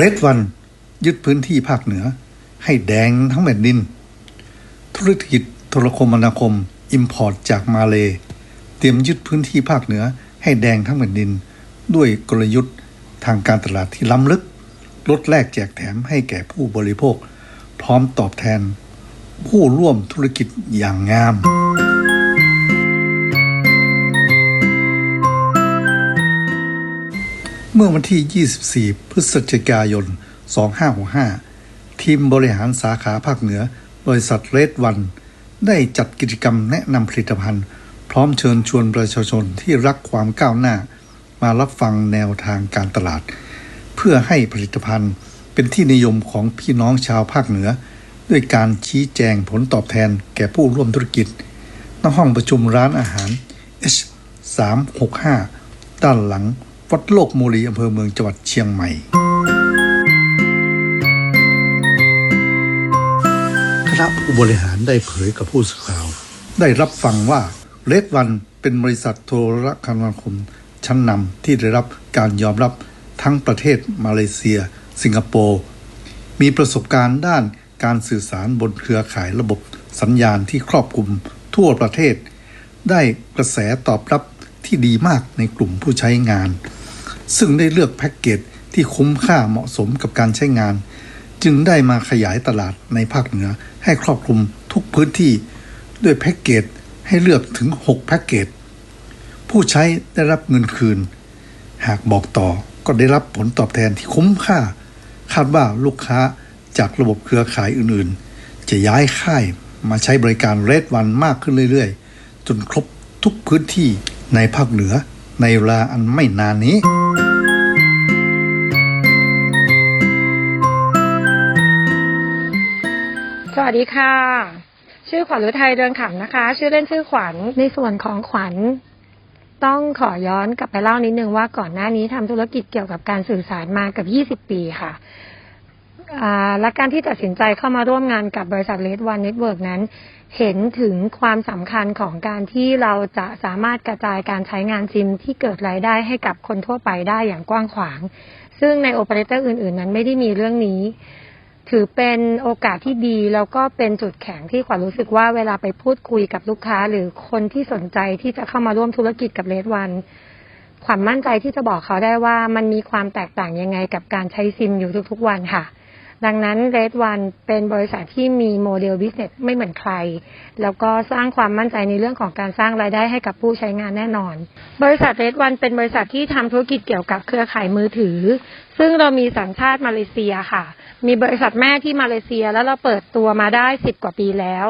เรดวันยึดพื้นที่ภาคเหนือ ให้แดงทั้งแผ่นดิน ธุรกิจโทรคมนาคมอิมพอร์ตจากมาเล เตรียมยึดพื้นที่ภาคเหนือ ให้แดงทั้งแผ่นดิน ด้วยกลยุทธ์ทางการตลาดที่ล้ำลึก ลดแลกแจกแถมให้แก่ผู้บริโภค พร้อมตอบแทน ผู้ร่วมธุรกิจอย่างงาม เมื่อวันที่ 24 พฤศจิกายน 2565 ทีมบริหารสาขาภาคเหนือ บริษัทเรดวัน ได้จัดกิจกรรมแนะนำผลิตภัณฑ์ พร้อมเชิญชวนประชาชนที่รักความก้าวหน้า มารับฟังแนวทางการตลาด เพื่อให้ผลิตภัณฑ์เป็นที่นิยมของพี่น้องชาวภาคเหนือ ด้วยการชี้แจงผลตอบแทนแก่ผู้ร่วมธุรกิจณห้องประชุมร้านอาหาร H 3 6 5 ด้านหลัง วัดโลกโมลีอำเภอเมืองจังหวัดเชียงใหม่ คณะผู้บริหารได้เผยกับผู้สื่อข่าว ได้รับฟังว่าเ d ดวันเป็นบริษัทโทรคมนาคม ชั้นนำที่ได้รับการยอมรับทั้งประเทศมาเลเซีย สิงคโปร์มีประสบการณ์ด้านการสื่อสารบนเครือข่ายระบบสัญญาณที่ครอบคลุมทั่วประเทศ ได้กระแสตอบรับที่ดีมากในกลุ่มผู้ใช้งาน ซึ่งได้เลือกแพ็กเกจที่คุ้มค่าเหมาะสมกับการใช้งาน จึงได้มาขยายตลาดในภาคเหนือให้ครอบคลุมทุกพื้นที่ ด้วยแพ็กเกจให้เลือกถึง 6 แพ็กเกจ ผู้ใช้ได้รับเงินคืน หากบอกต่อก็ได้รับผลตอบแทนที่คุ้มค่า คาดว่าลูกค้าจากระบบเครือข่ายอื่นๆ จะย้ายค่ายมาใช้บริการเรดวันมากขึ้นเรื่อยๆ จนครบทุกพื้นที่ในภาคเหนือ ในเวลาอันไม่นานนี้สวัสดีค่ะ ชื่อขวัญฤทัยเรืองขำนะคะ ชื่อเล่นชื่อขวัญ ในส่วนของขวัญ ต้องขอย้อนกลับไปเล่านิดนึงว่าก่อนหน้านี้ทำธุรกิจเกี่ยวกับการสื่อสารมากับ 20 ปีค่ะ และการที่ตัดสินใจเข้ามาร่วมงานกับบริษัทเลดวันเน็ตเวิร์กนั้น เห็นถึงความสำคัญของการที่เราจะสามารถกระจายการใช้งานซิมที่เกิดรายได้ให้กับคนทั่วไปได้อย่างกว้างขวาง ซึ่งในโอเปอเรเตอร์อื่น ๆ นั้นไม่ได้มีเรื่องนี้ ถือเป็นโอกาสที่ดี แล้วก็เป็นจุดแข็งที่ขวัญรู้สึกว่าเวลาไปพูดคุยกับลูกค้า หรือคนที่สนใจที่จะเข้ามาร่วมธุรกิจกับเลดวันขวัญมั่นใจที่จะบอกเขาได้ว่ามันมีความแตกต่างยังไงกับการใช้ซิมอยู่ทุกๆวันค่ะ ดังนั้นเรดวันเป็นบริษัทที่มีโมเดลบิสเนสไม่เหมือนใคร แล้วก็สร้างความมั่นใจในเรื่องของการสร้างรายได้ให้กับผู้ใช้งานแน่นอน บริษัทเรดวันเป็นบริษัทที่ทำธุรกิจเกี่ยวกับเครือข่ายมือถือ ซึ่งเรามีสัญชาติมาเลเซียค่ะ มีบริษัทแม่ที่มาเลเซียแล้วเราเปิดตัวมาได้10กว่าปีแล้ว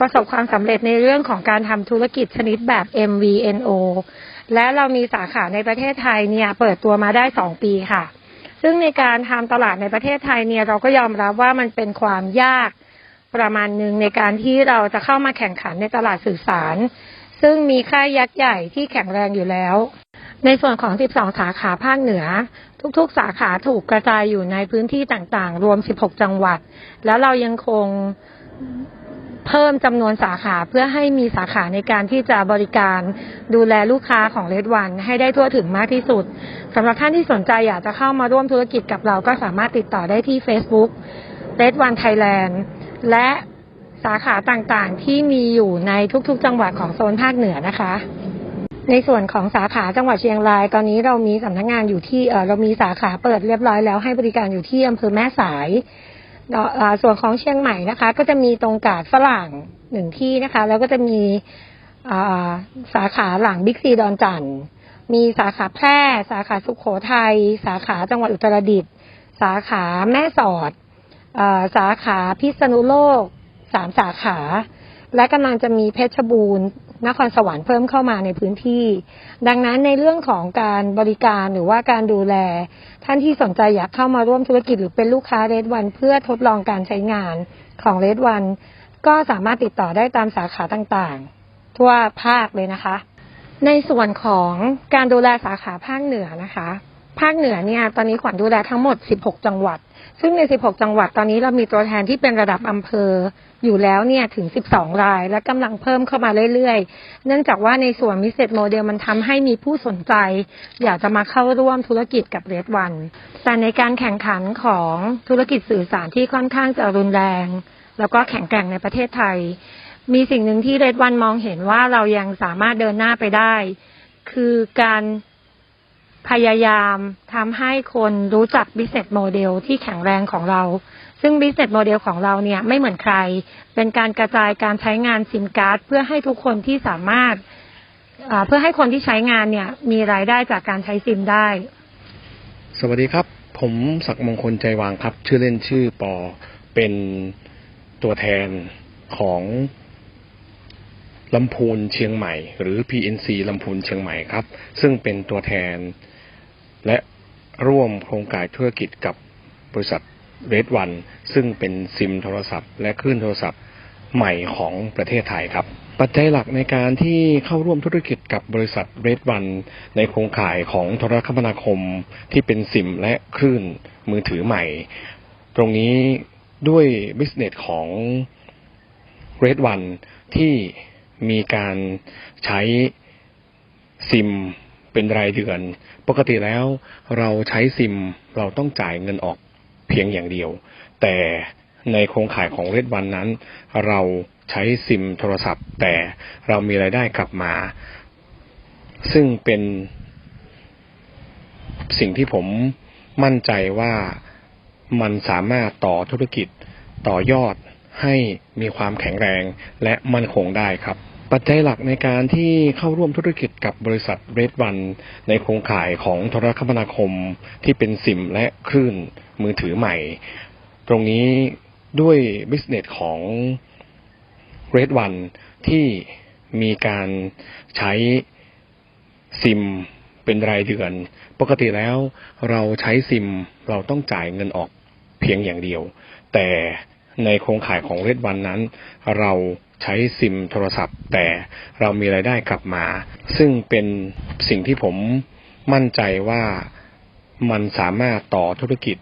ประสบความสำเร็จในเรื่องของการทำธุรกิจชนิดแบบ MVNO และเรามีสาขาในประเทศไทยเนี่ยเปิดตัวมาได้2ปีค่ะ ซึ่งในการทำตลาดในประเทศไทยเนี่ยเราก็ยอมรับว่ามันเป็นความยากประมาณหนึ่งในการที่เราจะเข้ามาแข่งขันในตลาดสื่อสาร ซึ่งมีค่ายยักษ์ใหญ่ที่แข็งแรงอยู่แล้ว ในส่วนของ 12 สาขาภาคเหนือ ทุกๆ สาขาถูกกระจายอยู่ในพื้นที่ต่างๆ รวม 16 จังหวัด แล้วเรายังคง เพิ่มจำนวนสาขาเพื่อให้มีสาขาในการที่จะบริการดูแลลูกค้าของเลดวันให้ได้ทั่วถึงมากที่สุดสำหรับท่านที่สนใจอยากจะเข้ามาร่วมธุรกิจกับเราก็สามารถติดต่อได้ที่ Facebook Red One Thailand และสาขาต่างๆ ที่มีอยู่ในทุกๆ จังหวัดของโซนภาคเหนือนะคะ ในส่วนของสาขาจังหวัดเชียงราย ตอนนี้เรามีสำนักงานอยู่ที่เออเรามีสาขาเปิดเรียบร้อยแล้วให้บริการอยู่ที่อำเภอแม่สาย ส่วนของเชียงใหม่นะคะ ก็จะมีตรงกาดฝรั่งหนึ่งที่นะคะ แล้วก็จะมีสาขาหลังบิ๊กซีดอนจันทร์มีสาขาแพร่ สาขาสุขโขทัยสาขาจังหวัดอุตรดิตถ์สาขาแม่สอดอสาขาพิษณุโลกสามสาขา และกำลังจะมีเพชรบูรณ์ นครสวรรค์เพิ่มเข้ามาในพื้นที่ ดังนั้นในเรื่องของการบริการหรือว่าการดูแล ท่านที่สนใจอยากเข้ามาร่วมธุรกิจหรือเป็นลูกค้าเรดวัน เพื่อทดลองการใช้งานของเรดวันก็สามารถติดต่อได้ตามสาขาต่างๆ ทั่วภาคเลยนะคะ ในส่วนของการดูแลสาขาภาคเหนือนะคะ ภาคเหนือเนี่ยตอนนี้ขวัญดูแลทั้งหมด 16 จังหวัด ซึ่งใน 16 จังหวัดตอนนี้เรามีตัวแทนที่เป็นระดับอำเภออยู่แล้วเนี่ยถึง 12 ราย และกำลังเพิ่มเข้ามาเรื่อยๆ เนื่องจากว่าในส่วนมิสเซตโมเดลมันทำให้มีผู้สนใจ อยากจะมาเข้าร่วมธุรกิจกับเรดวัน แต่ในการแข่งขันของธุรกิจสื่อสารที่ค่อนข้างจะรุนแรง แล้วก็แข็งแกร่งในประเทศไทย มีสิ่งหนึ่งที่เรดวันมองเห็นว่าเรายังสามารถเดินหน้าไปได้ คือการ พยายามทำให้คนรู้จัก business model ที่แข็งแรงของเรา ซึ่ง business model ของเราเนี่ยไม่เหมือนใคร เป็นการกระจายการใช้งานซิมการ์ดเพื่อให้ทุกคนที่สามารถเพื่อให้คนที่ใช้งานเนี่ย มีรายได้จากการใช้ซิมได้ สวัสดีครับ ผมศักดิ์มงคลใจวางครับ ชื่อเล่นชื่อปอเป็นตัวแทนของลำพูนเชียงใหม่ หรือ PNC ลำพูนเชียงใหม่ครับ ซึ่งเป็นตัวแทน และร่วมโครงการธุรกิจกับบริษัทเรดวันซึ่งเป็นซิมโทรศัพท์ และคลื่นโทรศัพท์ใหม่ของประเทศไทยครับ ปัจจัยหลักในการที่เข้าร่วมธุรกิจกับบริษัทเรดวันในโครงข่ายของโทรคมนาคมที่เป็นซิมและคลื่นมือถือใหม่ ตรงนี้ด้วยบิสเนสของเรดวันที่มีการใช้ซิม เป็นรายเดือน ปกติแล้วเราใช้ซิมเราต้องจ่ายเงินออกเพียงอย่างเดียว แต่ในโครงข่ายของเรดวันนั้น เราใช้ซิมโทรศัพท์ แต่เรามีรายได้กลับมา ซึ่งเป็นสิ่งที่ผมมั่นใจว่ามันสามารถต่อธุรกิจต่อยอดให้มีความแข็งแรงและมั่นคงได้ครับ ปัจจัยหลักในการที่เข้าร่วมธุรกิจกับบริษัทเรดวันในโครงข่ายของโทรคมนาคมที่เป็นซิมและคลื่นมือถือใหม่ ตรงนี้ด้วยบิสเนสของเรดวันที่มีการใช้ซิมเป็นรายเดือน ปกติแล้วเราใช้ซิมเราต้องจ่ายเงินออกเพียงอย่างเดียว แต่ ในโครงข่ายของเรดวันนั้น เราใช้ซิมโทรศัพท์ แต่เรามีรายได้กลับมา ซึ่งเป็นสิ่งที่ผมมั่นใจว่ามันสามารถต่อธุรกิจ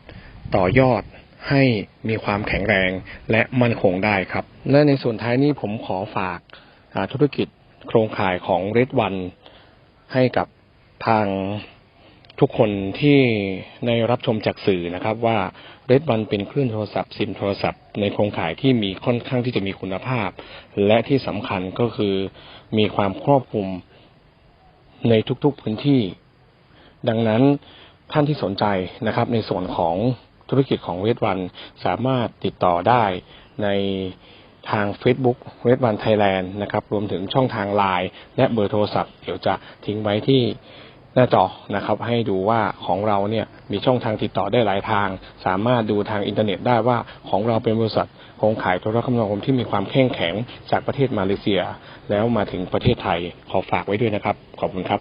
ต่อยอดให้มีความแข็งแรงและมั่นคงได้ครับ และในส่วนท้ายนี้ผมขอฝากาธุรกิจโครงข่ายของเรดวันให้กับทางทุกคนที่ในรับชมจากสื่อนะครับว่า เรดวันเป็นคลื่นโทรศัพท์ซิมโทรศัพท์ในโครงข่ายที่มีค่อนข้างที่จะมีคุณภาพ และที่สำคัญก็คือมีความครอบคลุมในทุกๆพื้นที่ ดังนั้นท่านที่สนใจนะครับ ในส่วนของธุรกิจของเวทวันสามารถติดต่อได้ในทาง Facebook เวทวันไทยแลนด์นะครับ รวมถึงช่องทางไลน์และเบอร์โทรศัพท์ เดี๋ยวจะทิ้งไว้ที่ หน้าจอนะครับ ให้ดูว่าของเราเนี่ยมีช่องทางติดต่อได้หลายทาง สามารถดูทางอินเทอร์เน็ตได้ว่าของเราเป็นบริษัทโครงข่ายโทรคมนาคมที่มีความแข็งแข็งจากประเทศมาเลเซีย แล้วมาถึงประเทศไทยขอฝากไว้ด้วยนะครับ ขอบคุณครับ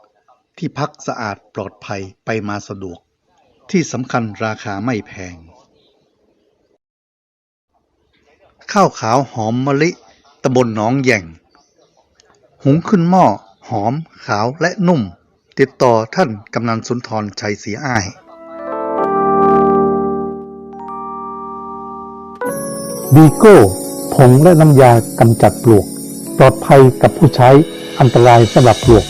ที่พักสะอาดปลอดภัยไปมาสะดวก ที่สำคัญราคาไม่แพง ข้าวขาวหอมมะลิตำบลหนองแย่ง หุงขึ้นหม้อหอมขาวและนุ่ม ติดต่อท่านกำนันสุนทรชัยศรีอ้ายบีโก้ผงและน้ำยากำจัดปลวก ปลอดภัยกับผู้ใช้อันตรายสำหรับปลวก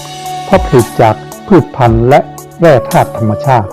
เพราะผลิตจาก พืชพันธุ์และแร่ธาตุธรรมชาติ